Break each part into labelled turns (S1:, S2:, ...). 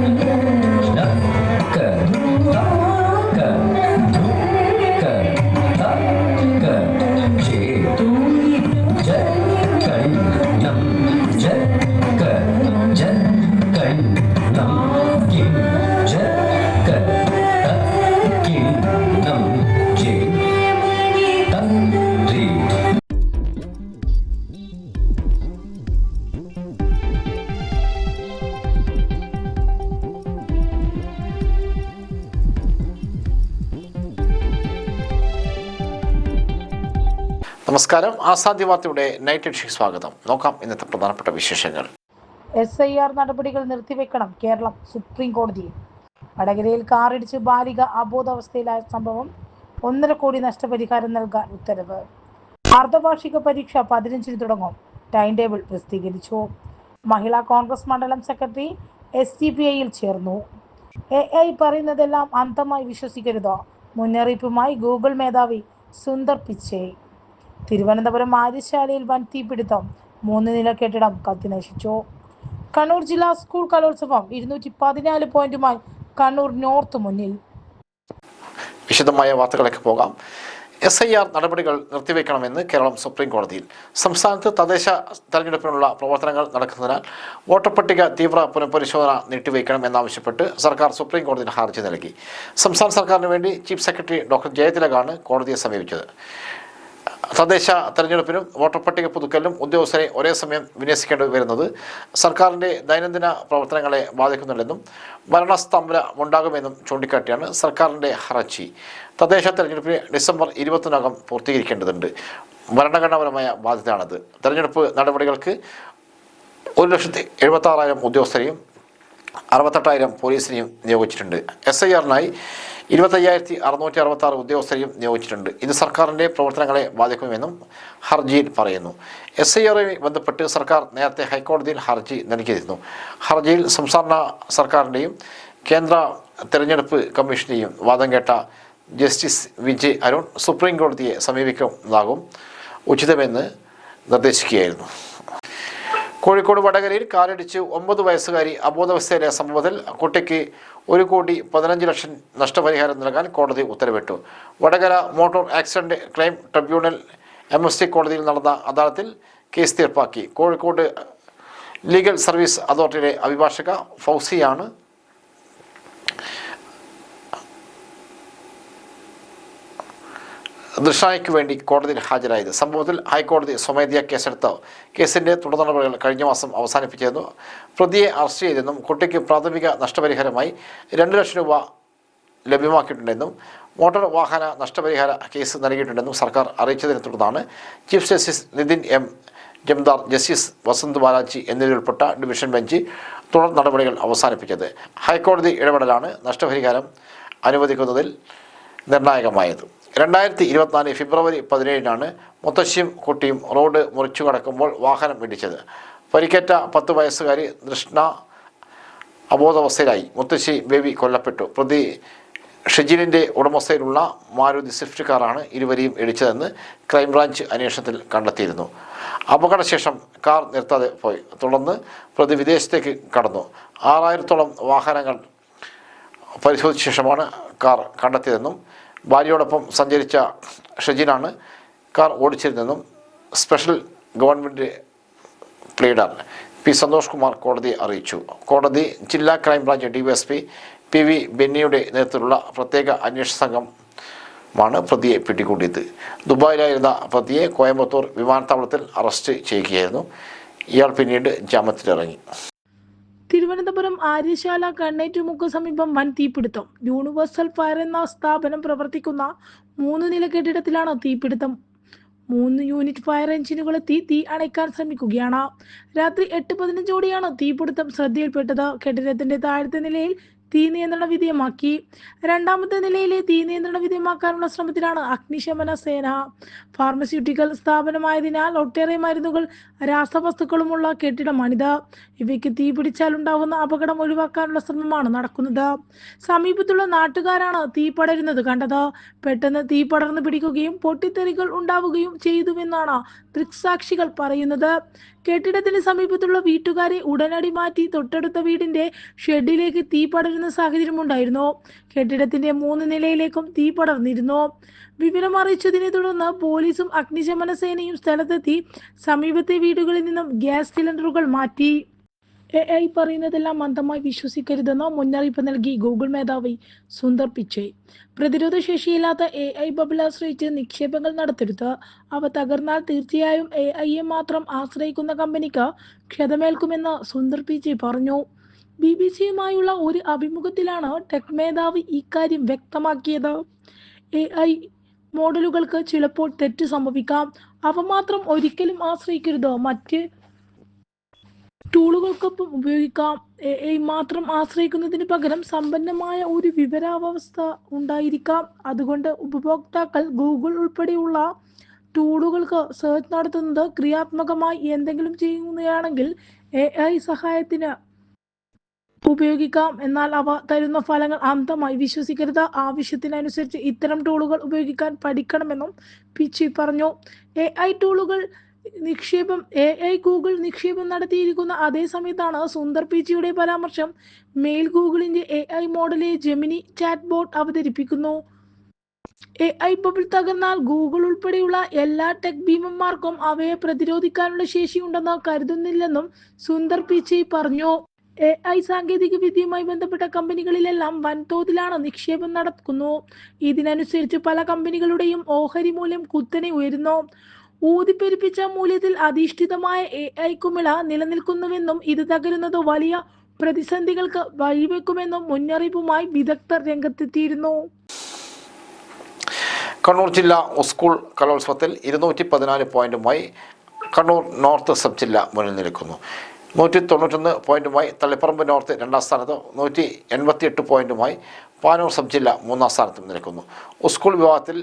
S1: Mm-hmm. നമസ്കാരം ആസാദിവാർത്തയുടെ വാർത്തയുടെ night edition സ്വാഗതം നോക്കാം ഇന്നത്തെ പ്രധാനപ്പെട്ട വിശേഷങ്ങൾ
S2: എസ് ഐ ആർ നടപടികൾ നിർത്തിവെക്കണം കേരളം സുപ്രീം കോടതിയിൽ വടകരയിൽ കാറിടിച്ച് ബാലിക അബോധാവസ്ഥയിലായ സംഭവം ഒന്നര കോടി നഷ്ടപരിഹാരം നൽകാൻ ഉത്തരവ് അർദ്ധവാർഷിക പരീക്ഷ പതിനഞ്ചിന് തുടങ്ങും ടൈം ടേബിൾ പ്രസിദ്ധീകരിച്ചു മഹിളാ കോൺഗ്രസ് മണ്ഡലം സെക്രട്ടറി എസ് സി പി ഐയിൽ ചേർന്നു എ ഐ പറയുന്നതെല്ലാം അന്ധമായി വിശ്വസിക്കരുതോ മുന്നറിയിപ്പുമായി ഗൂഗിൾ മേധാവി സുന്ദർ പിച്ചേ തിരുവനന്തപുരം ആര്യശാലയിൽ വൻ തീപിടുത്തം മൂന്ന് നില കെട്ടിടം കത്തിനശിച്ചു കണ്ണൂർ ജില്ലാ സ്കൂൾ കലോത്സവം ഇരുന്നൂറ്റി പതിനാല് പോയിന്റുമായി കണ്ണൂർ നോർത്ത് മുന്നിൽ
S1: വിശദമായ വാർത്തകളൊക്കെ പോകാം എസ് ഐ ആർ നടപടികൾ നിർത്തിവെക്കണമെന്ന് കേരളം സുപ്രീം കോടതിയിൽ സംസ്ഥാനത്ത് തദ്ദേശ തെരഞ്ഞെടുപ്പിനുള്ള പ്രവർത്തനങ്ങൾ നടക്കുന്നതിനാൽ പട്ടിക തീവ്ര പുനഃപരിശോധന നീട്ടിവെക്കണം എന്നാവശ്യപ്പെട്ട് സർക്കാർ സുപ്രീം കോടതിയിൽ ഹർജി നൽകി സംസ്ഥാന സർക്കാരിന് വേണ്ടി ചീഫ് സെക്രട്ടറി ഡോക്ടർ ജയതിലകാണ് കോടതിയെ സമീപിച്ചത് തദ്ദേശ തെരഞ്ഞെടുപ്പിനും വോട്ടർപട്ടിക പുതുക്കലിനും ഉദ്യോഗസ്ഥരെ ഒരേ സമയം വിന്യസിക്കേണ്ടി വരുന്നത് സർക്കാരിൻ്റെ ദൈനംദിന പ്രവർത്തനങ്ങളെ ബാധിക്കുന്നുണ്ടെന്നും ഭരണസ്തംഭനമുണ്ടാകുമെന്നും ചൂണ്ടിക്കാട്ടിയാണ് സർക്കാരിൻ്റെ ഹർജി തദ്ദേശ തെരഞ്ഞെടുപ്പിന് ഡിസംബർ ഇരുപത്തിനകം പൂർത്തീകരിക്കേണ്ടതുണ്ട് ഭരണഘടനാപരമായ ബാധ്യതയാണത് തെരഞ്ഞെടുപ്പ് നടപടികൾക്ക് ഒരു ലക്ഷത്തി എഴുപത്താറായിരം ഉദ്യോഗസ്ഥരെയും അറുപത്തെട്ടായിരം പോലീസിനെയും നിയോഗിച്ചിട്ടുണ്ട് എസ് ഐ ആറിനായി ഇരുപത്തയ്യായിരത്തി അറുന്നൂറ്റി അറുപത്തി ആറ് ഉദ്യോഗസ്ഥരെയും നിയോഗിച്ചിട്ടുണ്ട് ഇത് സർക്കാരിൻ്റെ പ്രവർത്തനങ്ങളെ ബാധിക്കുമെന്നും ഹർജിയിൽ പറയുന്നു എസ് ഐ ആറുമായി ബന്ധപ്പെട്ട് സർക്കാർ നേരത്തെ ഹൈക്കോടതിയിൽ ഹർജി നൽകിയിരുന്നു ഹർജിയിൽ സംസ്ഥാന സർക്കാരിൻ്റെയും കേന്ദ്ര തെരഞ്ഞെടുപ്പ് കമ്മീഷൻ്റെയും വാദം കേട്ട ജസ്റ്റിസ് വിജയ് അരുൺ സുപ്രീം കോടതിയെ സമീപിക്കുന്നതാകും ഉചിതമെന്ന് നിർദ്ദേശിക്കുകയായിരുന്നു കോഴിക്കോട് വടകരയിൽ കാലടിച്ച് ഒമ്പത് വയസ്സുകാരി അബോധവസ്ഥയിലെ സംഭവത്തിൽ കുട്ടിക്ക് ഒരു കോടി പതിനഞ്ച് ലക്ഷം നഷ്ടപരിഹാരം നൽകാൻ കോടതി ഉത്തരവിട്ടു Vadakara motor accident claim tribunal M S T കോടതിയിൽ നടന്ന അദാലത്തിൽ കേസ് തീർപ്പാക്കി കോഴിക്കോട് ലീഗൽ സർവീസ് അതോറിറ്റിയുടെ അഭിഭാഷക ഫൗസിയാണ് ദൃഷായ്ക്ക് വേണ്ടി കോടതിയിൽ ഹാജരായത് സംഭവത്തിൽ ഹൈക്കോടതി സ്വമേധ്യ കേസെടുത്ത് കേസിന്റെ തുടർ നടപടികൾ കഴിഞ്ഞ മാസം അവസാനിപ്പിച്ചിരുന്നു പ്രതിയെ അറസ്റ്റ് ചെയ്തെന്നും കുട്ടിക്ക് പ്രാഥമിക നഷ്ടപരിഹാരമായി രണ്ട് ലക്ഷം രൂപ ലഭ്യമാക്കിയിട്ടുണ്ടെന്നും മോട്ടോർ വാഹന നഷ്ടപരിഹാര കേസ് നൽകിയിട്ടുണ്ടെന്നും സർക്കാർ അറിയിച്ചതിനെ തുടർന്നാണ് chief justice Nitin M Jamdar justice Vasanth Balaji എന്നിവരുൾപ്പെട്ട ഡിവിഷൻ ബെഞ്ച് തുടർ നടപടികൾ അവസാനിപ്പിച്ചത് ഹൈക്കോടതി ഇടപെടലാണ് നഷ്ടപരിഹാരം അനുവദിക്കുന്നതിൽ നിർണായകമായത് രണ്ടായിരത്തി ഇരുപത്തിനാല് ഫെബ്രുവരി പതിനേഴിനാണ് മുത്തശ്ശിയും കുട്ടിയും റോഡ് മുറിച്ചു കടക്കുമ്പോൾ വാഹനം പിടിച്ചത് പരിക്കേറ്റ പത്ത് വയസ്സുകാരി കൃഷ്ണ അബോധാവസ്ഥയിലായി മുത്തശ്ശി ബേബി കൊല്ലപ്പെട്ടു പ്രതി ഷെജിലിൻ്റെ ഉടമസ്ഥയിലുള്ള മാരുതി സ്വിഫ്റ്റ് കാറാണ് ഇരുവരെയും ഇടിച്ചതെന്ന് ക്രൈംബ്രാഞ്ച് അന്വേഷണത്തിൽ കണ്ടെത്തിയിരുന്നു അപകടശേഷം കാർ നിർത്താതെ പോയി തുടർന്ന് പ്രതി വിദേശത്തേക്ക് കടന്നു ആറായിരത്തോളം വാഹനങ്ങൾ പരിശോധിച്ച ശേഷമാണ് കാർ കണ്ടെത്തിയതെന്നും ഭാര്യയോടൊപ്പം സഞ്ചരിച്ച ഷജിനാണ് കാർ ഓടിച്ചിരുന്നതെന്നും special government pleader P Santhosh Kumar കോടതിയെ അറിയിച്ചു കോടതി ജില്ലാ ക്രൈംബ്രാഞ്ച് പി പി വി ബെന്നിയുടെ നേതൃത്വത്തിലുള്ള പ്രത്യേക അന്വേഷണ സംഘമാണ് പ്രതിയെ പിടികൂടിയത് ദുബായിലായിരുന്ന പ്രതിയെ കോയമ്പത്തൂർ വിമാനത്താവളത്തിൽ അറസ്റ്റ് ചെയ്യുകയായിരുന്നു ഇയാൾ പിന്നീട് ജാമ്യത്തിലിറങ്ങി
S2: തിരുവനന്തപുരം ആര്യശാല കണ്ണേറ്റുമുക്ക് സമീപം വൻ തീപിടുത്തം യൂണിവേഴ്സൽ ഫയർ എന്ന സ്ഥാപനം പ്രവർത്തിക്കുന്ന മൂന്ന് നില കെട്ടിടത്തിലാണ് തീപിടുത്തം മൂന്ന് യൂണിറ്റ് ഫയർ എഞ്ചിനുകൾ തീ തീ അണയ്ക്കാൻ ശ്രമിക്കുകയാണ് രാത്രി എട്ട് പതിനഞ്ചോടെയാണ് തീപിടുത്തം ശ്രദ്ധയിൽപ്പെട്ടത് കെട്ടിടത്തിന്റെ താഴത്തെ നിലയിൽ തീ നിയന്ത്രണ വിധേയമാക്കി രണ്ടാമത്തെ നിലയിലെ തീ നിയന്ത്രണ വിധേയമാക്കാനുള്ള ശ്രമത്തിലാണ് അഗ്നിശമന സേന ഫാർമസ്യൂട്ടിക്കൽ സ്ഥാപനമായതിനാൽ ഒട്ടേറെ മരുന്നുകൾ രാസവസ്തുക്കളുമുള്ള കെട്ടിടമാണിത് ഇവയ്ക്ക് തീ ഉണ്ടാകുന്ന അപകടം ഒഴിവാക്കാനുള്ള ശ്രമമാണ് നടക്കുന്നത് സമീപത്തുള്ള നാട്ടുകാരാണ് തീ പടരുന്നത് കണ്ടത് പെട്ടെന്ന് തീ പടർന്നു പിടിക്കുകയും പൊട്ടിത്തെറികൾ ഉണ്ടാവുകയും ചെയ്തുവെന്നാണ് ദൃക്സാക്ഷികൾ പറയുന്നത് കെട്ടിടത്തിന് സമീപത്തുള്ള വീട്ടുകാരെ ഉടനടി മാറ്റി തൊട്ടടുത്ത വീടിന്റെ ഷെഡിലേക്ക് തീ പടരുന്ന സാഹചര്യം ഉണ്ടായിരുന്നു കെട്ടിടത്തിന്റെ മൂന്ന് നിലയിലേക്കും തീ പടർന്നിരുന്നു വിവരം അറിയിച്ചതിനെ തുടർന്ന് പോലീസും അഗ്നിശമന സേനയും സ്ഥലത്തെത്തി സമീപത്തെ വീടുകളിൽ നിന്നും ഗ്യാസ് സിലിണ്ടറുകൾ മാറ്റി എ ഐ പറയുന്നതെല്ലാം അന്ധമായി വിശ്വസിക്കരുതെന്ന മുന്നറിയിപ്പ് നൽകി ഗൂഗിൾ മേധാവി സുന്ദർ പ്രതിരോധ പ്രതിരോധശേഷിയില്ലാത്ത എ ഐ ബബിൾ ആശ്രയിച്ച് നിക്ഷേപങ്ങൾ നടത്തരുത് അവ തകർന്നാൽ തീർച്ചയായും എ ഐയെ മാത്രം ആശ്രയിക്കുന്ന കമ്പനിക്ക് ക്ഷതമേൽക്കുമെന്ന് സുന്ദർ പിച്ചൈ പറഞ്ഞു ബി ബി സിയുമായുള്ള ഒരു അഭിമുഖത്തിലാണ് ടെക് മേധാവി ഇക്കാര്യം വ്യക്തമാക്കിയത് എ ഐ മോഡലുകൾക്ക് ചിലപ്പോൾ തെറ്റ് സംഭവിക്കാം അവ മാത്രം ഒരിക്കലും ആശ്രയിക്കരുത് മറ്റ് ടൂളുകൾക്കൊപ്പം ഉപയോഗിക്കാം എ മാത്രം ആശ്രയിക്കുന്നതിന് പകരം സമ്പന്നമായ ഒരു വിവരാവസ്ഥ ഉണ്ടായിരിക്കാം അതുകൊണ്ട് ഉപഭോക്താക്കൾ ഗൂഗിൾ ഉൾപ്പെടെയുള്ള ടൂളുകൾക്ക് സെർച്ച് നടത്തുന്നത് ക്രിയാത്മകമായി എന്തെങ്കിലും ചെയ്യുകയാണെങ്കിൽ എ ഐ സഹായത്തിന് ഉപയോഗിക്കാം എന്നാൽ അവ തരുന്ന ഫലങ്ങൾ അന്ധമായി വിശ്വസിക്കരുത് ആവശ്യത്തിനനുസരിച്ച് ഇത്തരം ടൂളുകൾ ഉപയോഗിക്കാൻ പഠിക്കണമെന്നും പിച്ചി പറഞ്ഞു എ ഐ ടൂളുകൾ നിക്ഷേപം എ ഐ ഗൂഗിൾ നിക്ഷേപം നടത്തിയിരിക്കുന്ന അതേ സമയത്താണ് സുന്ദർ പിച്ചിയുടെ പരാമർശം മെയിൽ ഗൂഗിളിന്റെ എ ഐ മോഡലെ ജെമിനി ചാറ്റ് ബോട്ട് അവതരിപ്പിക്കുന്നു എ ഐ ബബിൾ തകർന്നാൽ ഗൂഗിൾ ഉൾപ്പെടെയുള്ള എല്ലാ ടെക് ഭീമന്മാർക്കും അവയെ പ്രതിരോധിക്കാനുള്ള ശേഷിയുണ്ടെന്ന് കരുതുന്നില്ലെന്നും സുന്ദർ പിച്ചി പറഞ്ഞു എ ഐ സാങ്കേതിക വിദ്യയുമായി ബന്ധപ്പെട്ട കമ്പനികളിലെല്ലാം വൻതോതിലാണ് നിക്ഷേപം നടക്കുന്നു ഇതിനനുസരിച്ച് പല കമ്പനികളുടെയും ഓഹരി മൂല്യം കുത്തനെ ഉയരുന്നു ഊതിപ്പെരുപ്പിച്ച മൂല്യത്തിൽ അധിഷ്ഠിതമായ എ ഐ കുമിള നിലനിൽക്കുന്നുവെന്നും ഇത് തകരുന്നത് വലിയ പ്രതിസന്ധികൾക്ക് വഴിവെക്കുമെന്നും മുന്നറിയിപ്പുമായി വിദഗ്ധർ രംഗത്തെത്തിയിരുന്നു
S1: കണ്ണൂർ ജില്ലാ സ്കൂൾ കലോത്സവത്തിൽ ഇരുന്നൂറ്റി പതിനാല് പോയിന്റുമായി കണ്ണൂർ നോർത്ത് സബ് ജില്ല മുന്നിൽ നിൽക്കുന്നു നൂറ്റി തൊണ്ണൂറ്റൊന്ന് പോയിന്റുമായി തളിപ്പറമ്പ് നോർത്ത് രണ്ടാം സ്ഥാനത്ത് നൂറ്റി എട്ട് പോയിന്റുമായി പാനൂർ സബ് ജില്ല മൂന്നാം സ്ഥാനത്തും നിൽക്കുന്നു സ്കൂൾ വിഭാഗത്തിൽ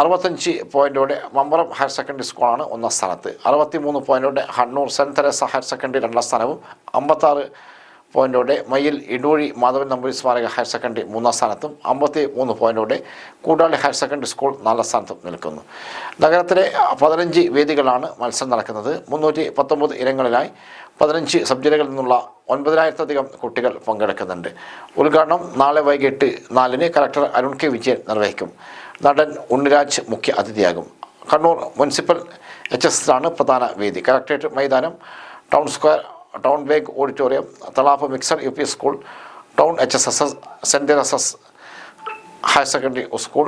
S1: അറുപത്തഞ്ച് പോയിൻറ്റോടെ മമ്പറം ഹയർ സെക്കൻഡറി സ്കൂളാണ് ഒന്നാം സ്ഥാനത്ത് അറുപത്തി മൂന്ന് പോയിൻറ്റോടെ Hannur saint Teresa higher secondary രണ്ടാം സ്ഥാനവും അമ്പത്താറ് പോയിൻറ്റോടെ മയിൽ ഇടൂഴി മാധവൻ നമ്പൂരി സ്മാരക ഹയർ സെക്കൻഡറി മൂന്നാം സ്ഥാനത്തും അമ്പത്തി മൂന്ന് പോയിൻറ്റോടെ കൂടാളി ഹയർ സെക്കൻഡറി സ്കൂൾ നാലാം സ്ഥാനത്തും നിൽക്കുന്നു നഗരത്തിലെ പതിനഞ്ച് വേദികളാണ് മത്സരം നടക്കുന്നത് മുന്നൂറ്റി പത്തൊമ്പത് ഇനങ്ങളിലായി പതിനഞ്ച് സബ്ജക്റ്റുകളിൽ നിന്നുള്ള ഒൻപതിനായിരത്തധികം കുട്ടികൾ പങ്കെടുക്കുന്നുണ്ട് ഉദ്ഘാടനം നാളെ വൈകിട്ട് നാലിന് കലക്ടർ അരുൺ കെ വിജയൻ നിർവഹിക്കും നടൻ ഉണ്ണിരാജ് മുഖ്യ അതിഥിയാകും കണ്ണൂർ മുനിസിപ്പൽ എച്ച് ആണ് പ്രധാന വേദി കലക്ട്രേറ്റ് മൈതാനം ടൗൺ സ്ക്വയർ ടൗൺ ബേഗ് auditorium Thalap mixed U P school town H S S S saint S S higher secondary school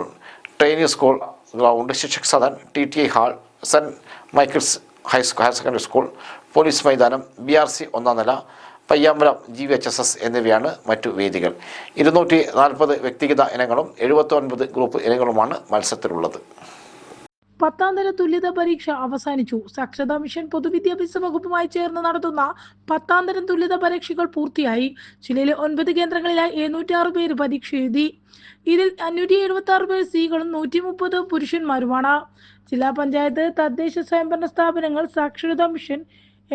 S1: training school ground Shikshak Sadan T T I hall saint Michael's high higher secondary school police മൈതാനം B R C ഒന്നാം നില Payyambalam G H S S എന്നിവയാണ് മറ്റു വേദികൾ ഇരുന്നൂറ്റി നാൽപ്പത് വ്യക്തിഗത ഇനങ്ങളും എഴുപത്തി ഒൻപത് ഗ്രൂപ്പ് ഇനങ്ങളുമാണ് മത്സരത്തിലുള്ളത്
S2: തര തുല്യതാ പരീക്ഷ അവസാനിച്ചു സാക്ഷരതാ മിഷൻ പൊതുവിദ്യാഭ്യാസ വകുപ്പുമായി ചേർന്ന് നടത്തുന്ന തരം തുല്യതാ പരീക്ഷകൾ പൂർത്തിയായി ജില്ലയിലെ ഒൻപത് കേന്ദ്രങ്ങളിലായി ആറ് പേര് പരീക്ഷ എഴുതി ഇതിൽ അഞ്ഞൂറ്റി എഴുപത്തി ആറ് പേർ സ്ത്രീകളും നൂറ്റി മുപ്പത് പുരുഷന്മാരുമാണ് ജില്ലാ പഞ്ചായത്ത് തദ്ദേശ സ്വയംഭരണ സ്ഥാപനങ്ങൾ സാക്ഷരതാ മിഷൻ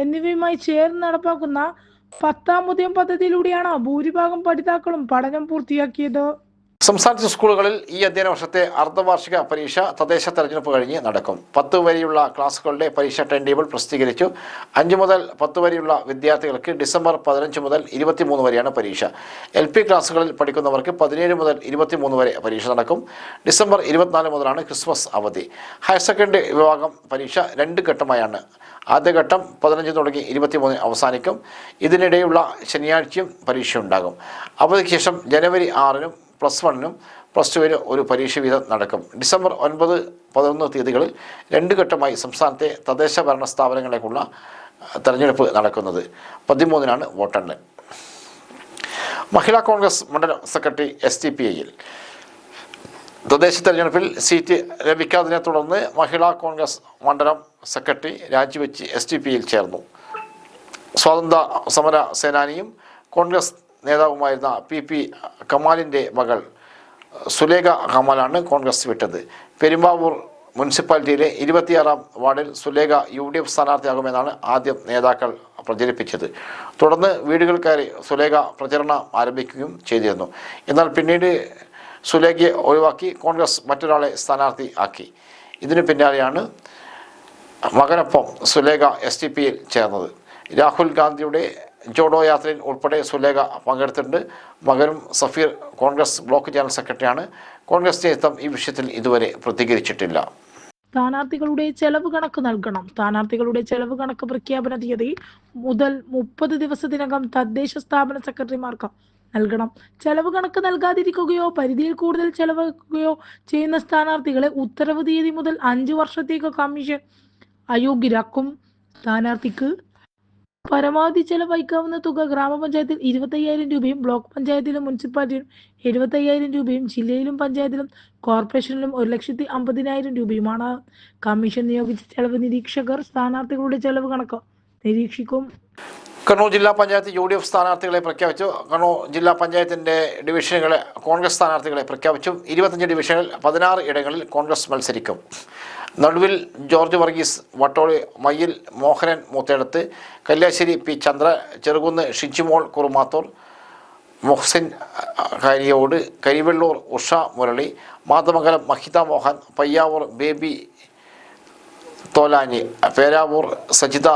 S2: എന്നിവയുമായി ചേർന്ന് നടപ്പാക്കുന്ന പത്താം ഉദയം പദ്ധതിയിലൂടെയാണ് ഭൂരിഭാഗം പഠിതാക്കളും പഠനം പൂർത്തിയാക്കിയത്
S1: സംസ്ഥാനത്തെ സ്കൂളുകളിൽ ഈ അധ്യയന വർഷത്തെ അർദ്ധവാർഷിക പരീക്ഷ തദ്ദേശ തെരഞ്ഞെടുപ്പ് കഴിഞ്ഞ് നടക്കും പത്ത് വരെയുള്ള ക്ലാസുകളുടെ പരീക്ഷാ ടൈം ടേബിൾ പ്രസിദ്ധീകരിച്ചു അഞ്ച് മുതൽ പത്ത് വരെയുള്ള വിദ്യാർത്ഥികൾക്ക് ഡിസംബർ പതിനഞ്ച് മുതൽ ഇരുപത്തിമൂന്ന് വരെയാണ് പരീക്ഷ എൽ പി ക്ലാസുകളിൽ പഠിക്കുന്നവർക്ക് പതിനേഴ് മുതൽ ഇരുപത്തിമൂന്ന് വരെ പരീക്ഷ നടക്കും ഡിസംബർ ഇരുപത്തിനാല് മുതലാണ് ക്രിസ്മസ് അവധി ഹയർ സെക്കൻഡറി വിഭാഗം പരീക്ഷ രണ്ട് ഘട്ടമായാണ് ആദ്യഘട്ടം പതിനഞ്ച് തുടങ്ങി ഇരുപത്തിമൂന്ന് അവസാനിക്കും ഇതിനിടെയുള്ള ശനിയാഴ്ചയും പരീക്ഷ ഉണ്ടാകും അവധിക്ക് ശേഷം ജനുവരി ആറിനും പ്ലസ് വണ്ണിനും പ്ലസ് ടുവിനും ഒരു പരീക്ഷ വീതം നടക്കും ഡിസംബർ ഒൻപത് പതിനൊന്ന് തീയതികളിൽ രണ്ട് ഘട്ടമായി സംസ്ഥാനത്തെ തദ്ദേശ ഭരണ സ്ഥാപനങ്ങളിലേക്കുള്ള തെരഞ്ഞെടുപ്പ് നടക്കുന്നത് പതിമൂന്നിനാണ് വോട്ടെണ്ണൽ മഹിളാ കോൺഗ്രസ് മണ്ഡലം സെക്രട്ടറി എസ് ടി പി ഐയിൽ തദ്ദേശ തെരഞ്ഞെടുപ്പിൽ സീറ്റ് ലഭിക്കാത്തതിനെ തുടർന്ന് മഹിളാ കോൺഗ്രസ് മണ്ഡലം സെക്രട്ടറി രാജിവെച്ച് എസ് ടി പിയിൽ ചേർന്നു സ്വാതന്ത്ര്യ സമര സേനാനിയും കോൺഗ്രസ് നേതാവുമായിരുന്ന പി പി കമാലിൻ്റെ മകൾ സുലേഖ കമാലാണ് കോൺഗ്രസ് വിട്ടത് പെരുമ്പാവൂർ മുനിസിപ്പാലിറ്റിയിലെ ഇരുപത്തിയാറാം വാർഡിൽ സുലേഖ യു ഡി എഫ് സ്ഥാനാർത്ഥിയാകുമെന്നാണ് ആദ്യം നേതാക്കൾ പ്രചരിപ്പിച്ചത് തുടർന്ന് വീടുകൾ കയറി സുലേഖ പ്രചരണം ആരംഭിക്കുകയും ചെയ്തിരുന്നു എന്നാൽ പിന്നീട് സുലേഖയെ ഒഴിവാക്കി കോൺഗ്രസ് മറ്റൊരാളെ സ്ഥാനാർത്ഥി ആക്കി ഇതിനു പിന്നാലെയാണ് മകനൊപ്പം സുലേഖ എസ് ടി പിയിൽ ചേർന്നത് രാഹുൽ ഗാന്ധിയുടെ ജോഡോ യാത്രയിൽ ഉൾപ്പെടെ സുലേഖ പങ്കെടുത്തിട്ടുണ്ട് മകനും സഫീർ കോൺഗ്രസ് ബ്ലോക്ക് ജനറൽ സെക്രട്ടറിയാണ് കോൺഗ്രസ് നേതൃത്വം ഈ വിഷയത്തിൽ ഇതുവരെ പ്രതികരിച്ചിട്ടില്ല
S2: സ്ഥാനാർത്ഥികളുടെ ചെലവ് കണക്ക് നൽകണം സ്ഥാനാർത്ഥികളുടെ ചെലവ് കണക്ക് പ്രഖ്യാപന തീയതി മുതൽ മുപ്പത് ദിവസത്തിനകം തദ്ദേശ സ്ഥാപന സെക്രട്ടറിമാർക്ക് നൽകണം ചെലവ് കണക്ക് നൽകാതിരിക്കുകയോ പരിധിയിൽ കൂടുതൽ ചെലവാക്കുകയോ ചെയ്യുന്ന സ്ഥാനാർത്ഥികളെ ഉത്തരവ് തീയതി മുതൽ അഞ്ചു വർഷത്തേക്ക് കമ്മീഷൻ അയോഗ്യരാക്കും സ്ഥാനാർത്ഥിക്ക് പരമാവധി ചെലവഴിക്കാവുന്ന തുക ഗ്രാമപഞ്ചായത്തിൽ ഇരുപത്തയ്യായിരം രൂപയും ബ്ലോക്ക് പഞ്ചായത്തിലും മുനിസിപ്പാലിറ്റിയിലും എഴുപത്തയ്യായിരം രൂപയും ജില്ലയിലും പഞ്ചായത്തിലും കോർപ്പറേഷനിലും ഒരു ലക്ഷത്തി അമ്പതിനായിരം രൂപയുമാണ് കമ്മീഷൻ നിയോഗിച്ച ചെലവ് നിരീക്ഷകർ സ്ഥാനാർത്ഥികളുടെ ചെലവ് കണക്കോ നിരീക്ഷിക്കും
S1: കണ്ണൂർ ജില്ലാ പഞ്ചായത്ത് യു ഡി എഫ് സ്ഥാനാർത്ഥികളെ പ്രഖ്യാപിച്ചു കണ്ണൂർ ജില്ലാ പഞ്ചായത്തിൻ്റെ ഡിവിഷനുകളെ കോൺഗ്രസ് സ്ഥാനാർത്ഥികളെ പ്രഖ്യാപിച്ചു ഇരുപത്തഞ്ച് ഡിവിഷനിൽ പതിനാറ് ഇടങ്ങളിൽ കോൺഗ്രസ് മത്സരിക്കും Naduvil George Varghese Vattoli Mayyil Mohanan Moothedath Kalliasseri P Chandra Cherukunnu Shijimol Kurumathur Muhsin Kariyode Karivellur Usha Murali Mathamangalam Mahitha Mohan Payyavoor Baby Tholani Peravoor Sajitha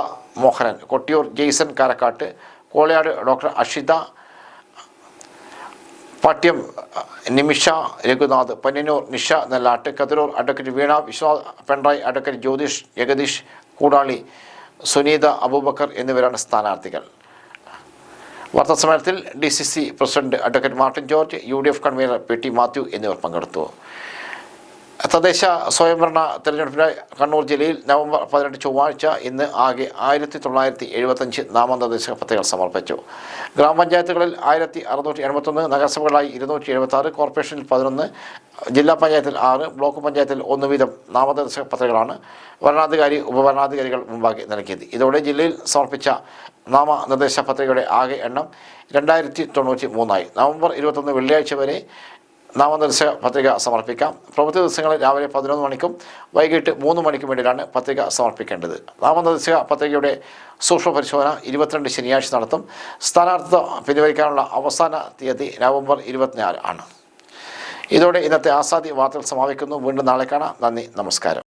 S1: Mohanan Kottiyoor Jaison Karakkat Kolayad doctor Ashitha Pattiam Nimisha Raghunath Panniyannur Nisha Nellat Kathirur advocate Veena Viswanath Pinarayi advocate Jyothish Jagadish Koodali Suneetha Aboobacker എന്നിവരാണ് സ്ഥാനാർത്ഥികൾ വാർത്താ സമ്മേളനത്തിൽ D C C president advocate Martin George U D F convenor P T Mathew എന്നിവർ പങ്കെടുത്തു തദ്ദേശ സ്വയംഭരണ തെരഞ്ഞെടുപ്പിനായി കണ്ണൂർ ജില്ലയിൽ നവംബർ പതിനെട്ട് ചൊവ്വാഴ്ച ഇന്ന് ആകെ ആയിരത്തി തൊള്ളായിരത്തി എഴുപത്തഞ്ച് നാമനിർദ്ദേശ പത്രികൾ സമർപ്പിച്ചു ഗ്രാമപഞ്ചായത്തുകളിൽ ആയിരത്തി അറുന്നൂറ്റി എൺപത്തൊന്ന് നഗരസഭകളായി ഇരുന്നൂറ്റി എഴുപത്തി ആറ് കോർപ്പറേഷനിൽ പതിനൊന്ന് ജില്ലാ പഞ്ചായത്തിൽ ആറ് ബ്ലോക്ക് പഞ്ചായത്തിൽ ഒന്ന് വീതം നാമനിർദ്ദേശ പത്രികളാണ് ഭരണാധികാരി ഉപഭരണാധികാരികൾ മുമ്പാകെ നൽകിയത് ഇതോടെ ജില്ലയിൽ സമർപ്പിച്ച നാമനിർദ്ദേശ പത്രികയുടെ ആകെ എണ്ണം രണ്ടായിരത്തി തൊണ്ണൂറ്റി മൂന്നായി നവംബർ ഇരുപത്തൊന്ന് വെള്ളിയാഴ്ച വരെ നാമനിർദ്ദേശ പത്രിക സമർപ്പിക്കാം പ്രവൃത്തി ദിവസങ്ങളിൽ രാവിലെ പതിനൊന്ന് മണിക്കും വൈകിട്ട് മൂന്ന് മണിക്കും വേണ്ടിയിട്ടാണ് പത്രിക സമർപ്പിക്കേണ്ടത് നാമനിർദ്ദേശ പത്രികയുടെ സൂക്ഷ്മ പരിശോധന ഇരുപത്തിരണ്ട് ശനിയാഴ്ച നടത്തും സ്ഥാനാർത്ഥിത്വം പിൻവലിക്കാനുള്ള അവസാന തീയതി നവംബർ ഇരുപത്തിനാല് ആണ് ഇതോടെ ഇന്നത്തെ ആസാദി വാർത്തകൾ സമാപിക്കുന്നു വീണ്ടും നാളെ കാണാം നന്ദി നമസ്കാരം